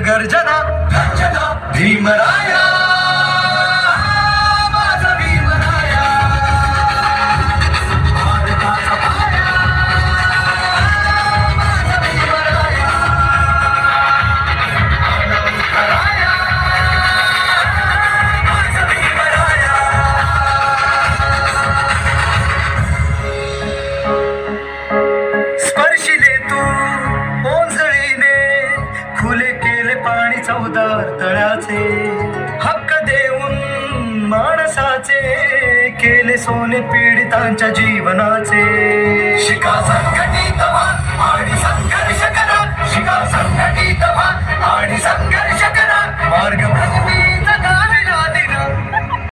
गर्जना गर्जना भीमराया. तळ्याचे हक्क देऊन माणसाचे केले सोने पीडितांच्या जीवनाचे.